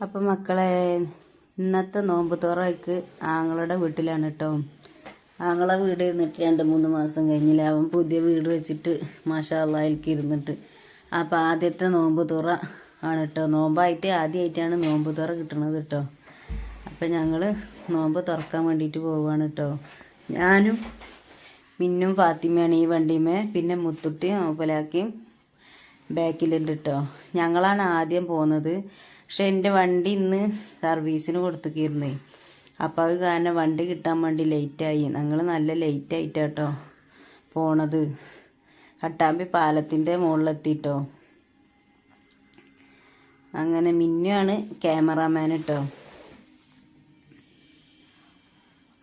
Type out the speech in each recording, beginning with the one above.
അപ്പം മക്കളെ ഇന്നത്തെ നോമ്പ് തുറക്ക് ആങ്ങളുടെ വീട്ടിലാണ് കേട്ടോ ആങ്ങളെ വീട് ഇരുന്നിട്ട് രണ്ട് മൂന്ന് മാസം കഴിഞ്ഞില്ല. അവൻ പുതിയ വീട് വെച്ചിട്ട് മാഷാള്ളക്ക് ഇരുന്നിട്ട്. അപ്പം ആദ്യത്തെ നോമ്പ് തുറ ആണ് കേട്ടോ നോമ്പായിട്ട് ആദ്യമായിട്ടാണ് നോമ്പ് തുറ കിട്ടണത് കേട്ടോ അപ്പം ഞങ്ങൾ നോമ്പ് തുറക്കാൻ വേണ്ടിയിട്ട് പോവുകയാണ് കേട്ടോ ഞാനും മിന്നും ഫാത്തിമയാണ് ഈ വണ്ടിമേ. പിന്നെ മുത്തുട്ടി ഓപ്പലാക്കിയും ബാക്കിലുണ്ട് കേട്ടോ ഞങ്ങളാണ് ആദ്യം പോകുന്നത് പക്ഷെ എന്റെ വണ്ടി ഇന്ന് സർവീസിന് കൊടുത്തേക്കിരുന്നേ. അപ്പം അത് കാരണം വണ്ടി കിട്ടാൻ വേണ്ടി ലേറ്റായി ഞങ്ങൾ നല്ല ലേറ്റ് ആയിട്ടാട്ടോ പോണത്. കട്ടാമ്പി പാലത്തിന്റെ മുകളിലെത്തിട്ടോ അങ്ങനെ മിന്നുവാണ് ക്യാമറാമാൻ കേട്ടോ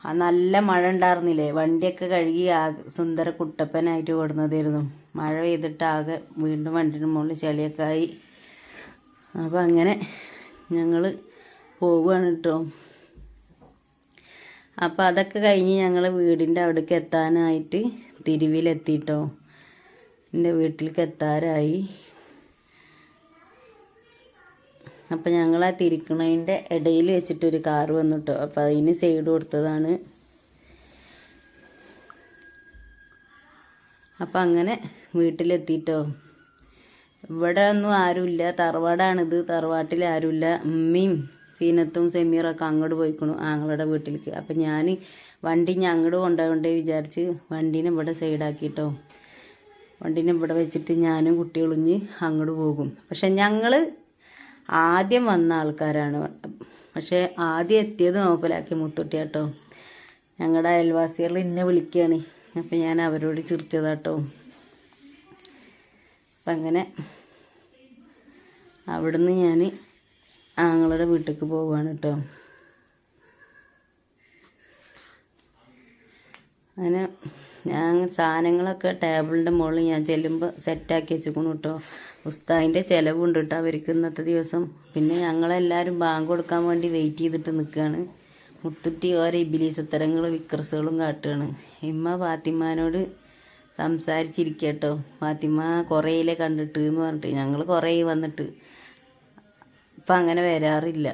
ആ നല്ല മഴ ഉണ്ടായിരുന്നില്ലേ? വണ്ടിയൊക്കെ കഴുകി ആകെ സുന്ദര കുട്ടപ്പനായിട്ട് കൊടുന്നതായിരുന്നു മഴ പെയ്തിട്ട് ആകെ വീണ്ടും വണ്ടിയുടെ മുകളിൽ ചെളിയൊക്കെ ആയി. അപ്പം അങ്ങനെ ഞങ്ങൾ പോവുകയാണ് കേട്ടോ അപ്പം അതൊക്കെ കഴിഞ്ഞ് ഞങ്ങൾ വീടിന്റെ അവിടേക്ക് എത്താനായിട്ട് തിരുവിലെത്തിട്ടോ. എന്റെ വീട്ടിലേക്ക് എത്താറായി. അപ്പം ഞങ്ങൾ ആ തിരിക്കണതിന്റെ ഇടയിൽ വെച്ചിട്ടൊരു കാറ് വന്നു അപ്പം അതിന് സൈഡ് കൊടുത്തതാണ്. അപ്പം അങ്ങനെ വീട്ടിലെത്തിട്ടോ ഇവിടെ ഒന്നും ആരുമില്ല. തറവാടാണിത്. തറവാട്ടിൽ ആരുമില്ല. ഉമ്മയും സീനത്തും സെമീറൊക്കെ അങ്ങോട്ട് പോയിക്കണു ആങ്ങളുടെ വീട്ടിലേക്ക്. അപ്പം ഞാൻ വണ്ടി ഞാൻ അങ്ങോട്ട് കൊണ്ടുപോകണ്ടേ വിചാരിച്ച് വണ്ടീനെ ഇവിടെ സൈഡാക്കിട്ടോ വണ്ടീനെ ഇവിടെ വെച്ചിട്ട് ഞാനും കുട്ടികളൊഞ്ഞ് അങ്ങോട്ട് പോകും. പക്ഷെ ഞങ്ങൾ ആദ്യം വന്ന ആൾക്കാരാണ്. പക്ഷെ ആദ്യം എത്തിയത് നോപ്പലാക്കി മുത്തുട്ടിയാട്ടോ ഞങ്ങളുടെ അയൽവാസികൾ എന്നെ വിളിക്കുകയാണ് അപ്പം ഞാൻ അവരോട് ചിരിച്ചതാട്ടോ. അപ്പം അങ്ങനെ അവിടുന്ന് ഞാൻ ആങ്ങളുടെ വീട്ടിലേക്ക് പോവുകയാണ് കേട്ടോ അങ്ങനെ ഞാൻ സാധനങ്ങളൊക്കെ ടേബിളിന്റെ മുകളിൽ ഞാൻ ചെല്ലുമ്പോൾ സെറ്റാക്കി വെച്ചിക്കണം കേട്ടോ ഉസ്താദിന്റെ ചിലവുണ്ട് കേട്ടോ അവർക്ക് ഇന്നത്തെ ദിവസം. പിന്നെ ഞങ്ങളെല്ലാവരും ബാങ്ക് കൊടുക്കാൻ വേണ്ടി വെയിറ്റ് ചെയ്തിട്ട് നിൽക്കുകയാണ് മുത്തുട്ടി ഓരോ ഇബിലീസത്തരങ്ങൾ വിക്രസുകളും കാട്ടുകയാണ് ഇമ്മ ഫാത്തിമാനോട് സംസാരിച്ചിരിക്കട്ടോ. ഫാത്തിമ കുറേയിലെ കണ്ടിട്ട് എന്ന് പറഞ്ഞിട്ട് ഞങ്ങൾ കുറേ വന്നിട്ട്. ഇപ്പം അങ്ങനെ വരാറില്ല.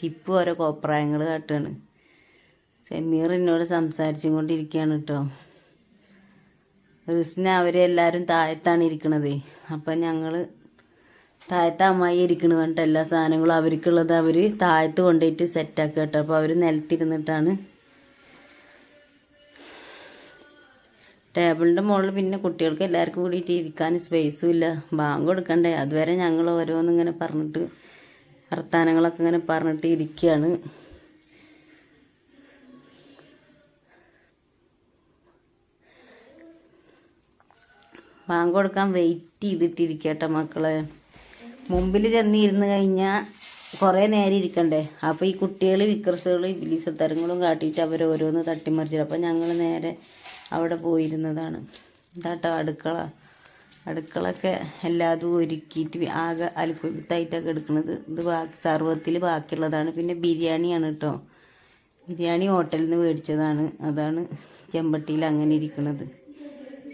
ചിപ്പ് ഓരോ കോപ്രായങ്ങൾ കാട്ടുകയാണ് സെമീർ എന്നോട് സംസാരിച്ചും കൊണ്ടിരിക്കുകയാണ് കേട്ടോ റിസ്ന അവരെല്ലാവരും താഴത്താണ് ഇരിക്കണത്. അപ്പം ഞങ്ങൾ താഴത്ത അമ്മായി ഇരിക്കണ പറഞ്ഞിട്ട് എല്ലാ സാധനങ്ങളും അവർക്കുള്ളത് അവർ താഴത്ത് കൊണ്ടുപോയിട്ട് സെറ്റാക്കുക കേട്ടോ അപ്പോൾ അവർ നിലത്തിരുന്നിട്ടാണ് ടേബിളിന്റെ മുകളിൽ പിന്നെ കുട്ടികൾക്ക് എല്ലാവർക്കും കൂടിയിട്ട് ഇരിക്കാൻ സ്പേസും ഇല്ല. ബാങ്ക് കൊടുക്കണ്ടേ. അതുവരെ ഞങ്ങൾ ഓരോന്നിങ്ങനെ പറഞ്ഞിട്ട് വർത്താനങ്ങളൊക്കെ ഇങ്ങനെ പറഞ്ഞിട്ട് ഇരിക്കുകയാണ് ബാങ്ക് കൊടുക്കാൻ വെയിറ്റ് ചെയ്തിട്ടിരിക്കട്ടെ മക്കളെ. മുമ്പിൽ ചെന്നിരുന്ന് കഴിഞ്ഞാൽ കുറേ നേരം ഇരിക്കണ്ടേ. അപ്പോൾ ഈ കുട്ടികൾ വിക്രസുകൾ ഇബിലിസത്തരങ്ങളും കാട്ടിയിട്ട് അവർ ഓരോന്ന് തട്ടിമറിച്ചിട്ട്. അപ്പോൾ ഞങ്ങൾ നേരെ അവിടെ പോയിരുന്നതാണ്. ഇതാട്ടോ അടുക്കള? അടുക്കളൊക്കെ എല്ലാതും ഒരുക്കിയിട്ട് ആകെ അലുക്കുത്തായിട്ടൊക്കെ എടുക്കുന്നത്. ഇത് ബാക്കി സർവത്തിൽ ബാക്കിയുള്ളതാണ്. പിന്നെ ബിരിയാണിയാണ് കേട്ടോ ബിരിയാണി ഹോട്ടലിൽ നിന്ന് മേടിച്ചതാണ്. അതാണ് ചെമ്പട്ടിയിൽ അങ്ങനെ ഇരിക്കുന്നത്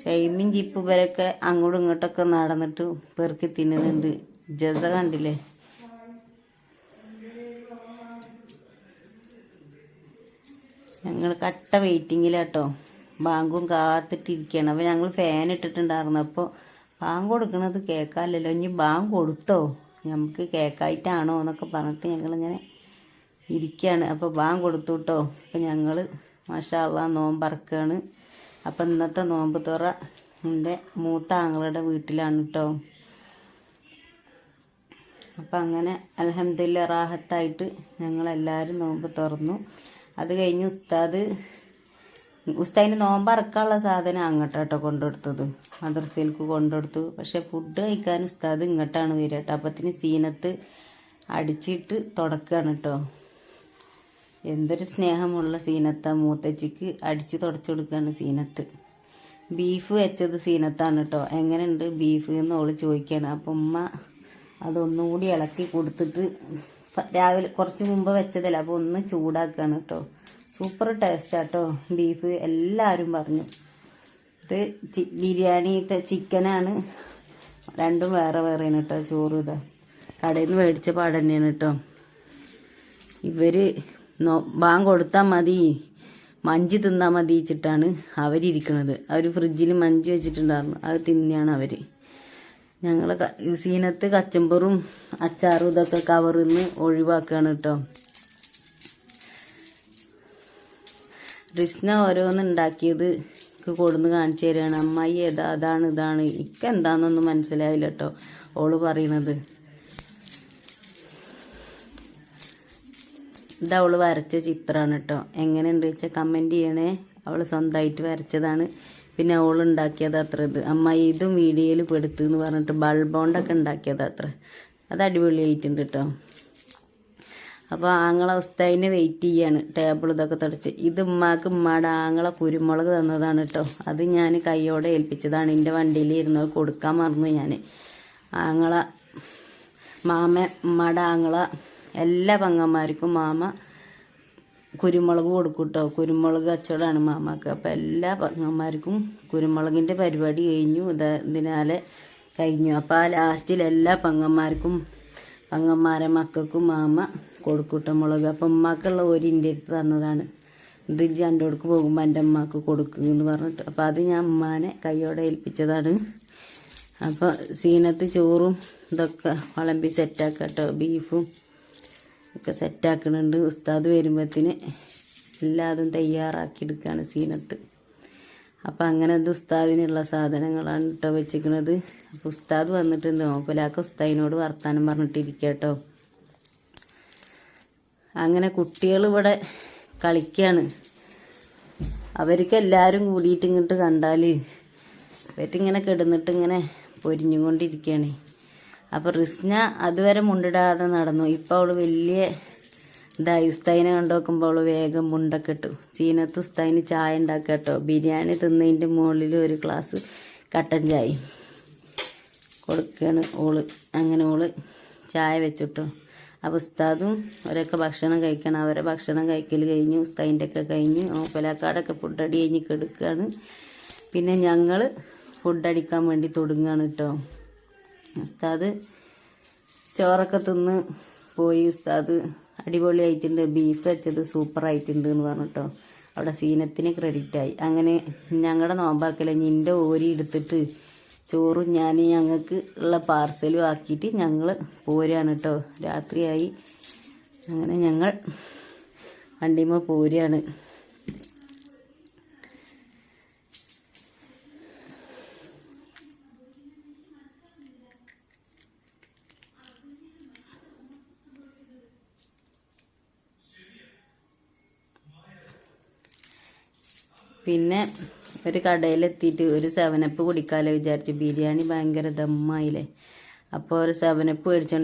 ഷൈമിൻ ജിപ്പ് വരെയൊക്കെ അങ്ങോട്ടും ഇങ്ങോട്ടൊക്കെ നടന്നിട്ട് പെറുക്കി തിന്നുന്നുണ്ട്. ജസ കണ്ടില്ലേ? ഞങ്ങൾ കട്ട വെയിറ്റിങ്ങിലാട്ടോ ബാങ്കും കാത്തിട്ടിരിക്കുകയാണ് അപ്പോൾ ഞങ്ങൾ ഫാൻ ഇട്ടിട്ടുണ്ടായിരുന്നു. അപ്പോൾ ബാങ്ക് കൊടുക്കണത് കേൾക്കാമല്ലോ ഇനി ബാങ്ക് കൊടുത്തോ? നമുക്ക് കേൾക്കായിട്ടാണോ എന്നൊക്കെ പറഞ്ഞിട്ട് ഞങ്ങളിങ്ങനെ ഇരിക്കുകയാണ് അപ്പോൾ ബാങ്ക് കൊടുത്തു കേട്ടോ. അപ്പോൾ ഞങ്ങൾ മാഷാള്ള നോമ്പറക്കാണ് അപ്പം ഇന്നത്തെ നോമ്പ് തുറ എന്റെ മൂത്ത ആങ്ങളുടെ വീട്ടിലാണ് കേട്ടോ. അപ്പം അങ്ങനെ അലഹമ്മദില്ല റാഹത്തായിട്ട് ഞങ്ങളെല്ലാവരും നോമ്പ് തുറന്നു. അത് കഴിഞ്ഞ് ഉസ്താദ് ഉസ്താദിന് നോമ്പ് അറക്കാനുള്ള സാധനം അങ്ങോട്ടാട്ടോ കൊണ്ടുകൊടുത്തത്. മദ്രസയിലേക്ക് കൊണ്ടുകൊടുത്തു. പക്ഷെ ഫുഡ് കഴിക്കാൻ ഉസ്താദ് ഇങ്ങോട്ടാണ് വരിക കേട്ടോ. അപ്പത്തിന് സീനത്ത് അടിച്ചിട്ട് തുടക്കുകയാണ് കേട്ടോ. എന്തൊരു സ്നേഹമുള്ള സീനത്ത മൂത്തച്ചിക്ക് അടിച്ച് തുടച്ചു കൊടുക്കുകയാണ് സീനത്ത്. ബീഫ് വെച്ചത് സീനത്താണ് കേട്ടോ. എങ്ങനെയുണ്ട് ബീഫ് എന്ന് ഓൾ ചോദിക്കുകയാണ് അപ്പം ഉമ്മ അതൊന്നും കൂടി ഇളക്കി കൊടുത്തിട്ട് രാവിലെ കുറച്ച് മുമ്പ് വെച്ചതല്ല. അപ്പോൾ ഒന്ന് ചൂടാക്കുകയാണ് കേട്ടോ. സൂപ്പർ ടേസ്റ്റാട്ടോ. ബീഫ് എല്ലാവരും പറഞ്ഞു. ഇത് ബിരിയാണിത്തെ ചിക്കനാണ്. രണ്ടും വേറെ വേറെയാണ് കേട്ടോ ചോറ് ഇതാ. കടയിൽ നിന്ന് മേടിച്ച പാട് തന്നെയാണ് കേട്ടോ. ഇവർ ബാങ് കൊടുത്താൽ മതി. മഞ്ചി തിന്നാൽ മതി വെച്ചിട്ടാണ് അവരിയ്ക്കണത് അവർ ഫ്രിഡ്ജിൽ മഞ്ചി വെച്ചിട്ടുണ്ടായിരുന്നു. അത് തിന്നെയാണ് അവർ ഞങ്ങൾ സീനത്ത് കച്ചമ്പറും അച്ചാറും ഇതൊക്കെ കവറിൽ നിന്ന് ഒഴിവാക്കുകയാണ് കേട്ടോ. കൃഷ്ണ ഓരോന്ന് ഉണ്ടാക്കിയത് കൊടുന്ന് കാണിച്ചു തരികയാണ്. അമ്മായി ഏതാ? അതാണ് ഇതാണ്. ഇക്ക എന്താണെന്നൊന്നും മനസ്സിലായില്ല കേട്ടോ ഓൾ പറയണത്. ഇത് അവൾ വരച്ച ചിത്രമാണ് കേട്ടോ എങ്ങനെയുണ്ട്? വെച്ചാൽ കമന്റ് ചെയ്യണേ. അവൾ സ്വന്തമായിട്ട് വരച്ചതാണ്. പിന്നെ അവൾ ഉണ്ടാക്കിയത് അത്ര ഇത്. അമ്മായി ഇതും വീഡിയോയിൽ പെടുത്തു എന്ന് പറഞ്ഞിട്ട് ബൾബോണ്ടൊക്കെ ഉണ്ടാക്കിയത് അത്ര. അത് അടിപൊളിയായിട്ടുണ്ട് കേട്ടോ അപ്പോൾ ആങ്ങളെ ഉസ്താദിനെ വെയിറ്റ് ചെയ്യാണ്. ടേബിൾ ഇതൊക്കെ തുടച്ച്. ഇത് ഉമ്മാക്ക് ഉമ്മാടെ ആങ്ങളെ കുരുമുളക് തന്നതാണ് കേട്ടോ അത് ഞാൻ കൈയോടെ ഏൽപ്പിച്ചതാണ്. എന്റെ വണ്ടിയിൽ ഇരുന്ന് കൊടുക്കാൻ മറന്നു ഞാൻ ആങ്ങളെ മാമ ഉമ്മാടെ ആങ്ങളെ എല്ലാ പങ്ങന്മാർക്കും മാമ കുരുമുളക് കൊടുക്കും കേട്ടോ കുരുമുളക് കച്ചവടമാണ് മാമാക്ക്. അപ്പോൾ എല്ലാ പങ്ങന്മാർക്കും കുരുമുളകിന്റെ പരിപാടി കഴിഞ്ഞു. ഇത് ഇതിനാലെ കഴിഞ്ഞു. അപ്പോൾ ആ ലാസ്റ്റിൽ എല്ലാ പങ്ങന്മാർക്കും പങ്ങന്മാരെ മക്കൾക്കും മാമ കൊടുക്കൂട്ട മുളക് അപ്പം ഉമ്മാക്കുള്ള ഒരു ഇന്റെ തന്നതാണ്. ഇത് എന്റെ അടുക്ക് പോകുമ്പോൾ എന്റെ അമ്മയ്ക്ക് കൊടുക്കുക എന്ന് പറഞ്ഞിട്ട്. അപ്പോൾ അത് ഞാൻ ഉമ്മാനെ കൈയോടെ ഏൽപ്പിച്ചതാണ്. അപ്പോൾ സീനത്ത് ചോറും ഇതൊക്കെ വിളമ്പി സെറ്റാക്കട്ടോ. കേട്ടോ ബീഫും ഒക്കെ സെറ്റാക്കണുണ്ട്. ഉസ്താദ് വരുമ്പോഴത്തിന് എല്ലാതും തയ്യാറാക്കി എടുക്കുകയാണ് സീനത്ത്. അപ്പം അങ്ങനെ ഇത് ഉസ്താദിനുള്ള സാധനങ്ങളാണ് കേട്ടോ വെച്ചിരിക്കുന്നത് അപ്പോൾ ഉസ്താദ് വന്നിട്ടുണ്ട്. നോക്കലാക്ക ഉസ്താദിനോട് വർത്താനം പറഞ്ഞിട്ടിരിക്കുക കേട്ടോ അങ്ങനെ കുട്ടികൾ ഇവിടെ കളിക്കുകയാണ് അവർക്ക് എല്ലാവരും കൂടിയിട്ട് ഇങ്ങോട്ട് കണ്ടാൽ ഇവരിങ്ങനെ കിടന്നിട്ട് ഇങ്ങനെ പൊരിഞ്ഞുകൊണ്ടിരിക്കുകയാണ് അപ്പോൾ റിസ്ന അതുവരെ മുണ്ടിടാതെ നടന്നു. ഇപ്പോൾ അവൾ വലിയ ഇതായി. ഉസ്തൈനെ കണ്ടു നോക്കുമ്പോൾ അവൾ വേഗം മുണ്ടൊക്കെ ഇട്ടു. സീനത്ത് ഉസ്തൈന് ചായ ഉണ്ടാക്കുക കേട്ടോ. ബിരിയാണി തിന്നതിന്റെ മുകളിൽ ഒരു ഗ്ലാസ് കട്ടൻ ചായ കൊടുക്കുകയാണ് ഓൾ. അങ്ങനെ ഓൾ ചായ വെച്ചിട്ടോ. അപ്പോൾ ഉസ്താദും അവരൊക്കെ ഭക്ഷണം കഴിക്കണം. അവരെ ഭക്ഷണം കഴിക്കൽ കഴിഞ്ഞു ഉസ്താദിന്റെ ഒക്കെ കഴിഞ്ഞ് ഓപ്പലാക്കാടൊക്കെ ഫുഡടി കഴിഞ്ഞ് കെടുക്കുകയാണ് പിന്നെ ഞങ്ങൾ ഫുഡടിക്കാൻ വേണ്ടി തുടങ്ങുകയാണ് കേട്ടോ ഉസ്താദ് ചോറൊക്കെ തിന്ന് പോയി. ഉസ്താദ് അടിപൊളിയായിട്ടുണ്ട്. ബീഫ് വെച്ചത് സൂപ്പറായിട്ടുണ്ട് എന്ന് പറഞ്ഞിട്ടോ അവിടെ സീനത്തിന് ക്രെഡിറ്റായി അങ്ങനെ ഞങ്ങളുടെ നോമ്പാക്കല നിന്റെ ഓരി എടുത്തിട്ട് ചോറും ഞാൻ ഞങ്ങൾക്ക് ഉള്ള പാർസലും ആക്കിയിട്ട് ഞങ്ങൾ പോരുകയാണ് കേട്ടോ രാത്രിയായി. അങ്ങനെ ഞങ്ങൾ വണ്ടിമ പോരുകയാണ് പിന്നെ ഒരു കടയിലെത്തിയിട്ട് ഒരു സെവനപ്പ് കുടിക്കാമല്ലോ വിചാരിച്ചു. ബിരിയാണി ഭയങ്കര ദമ്മായില്ലേ. അപ്പോൾ ഒരു സെവനപ്പ് മേടിച്ചോണ്ട്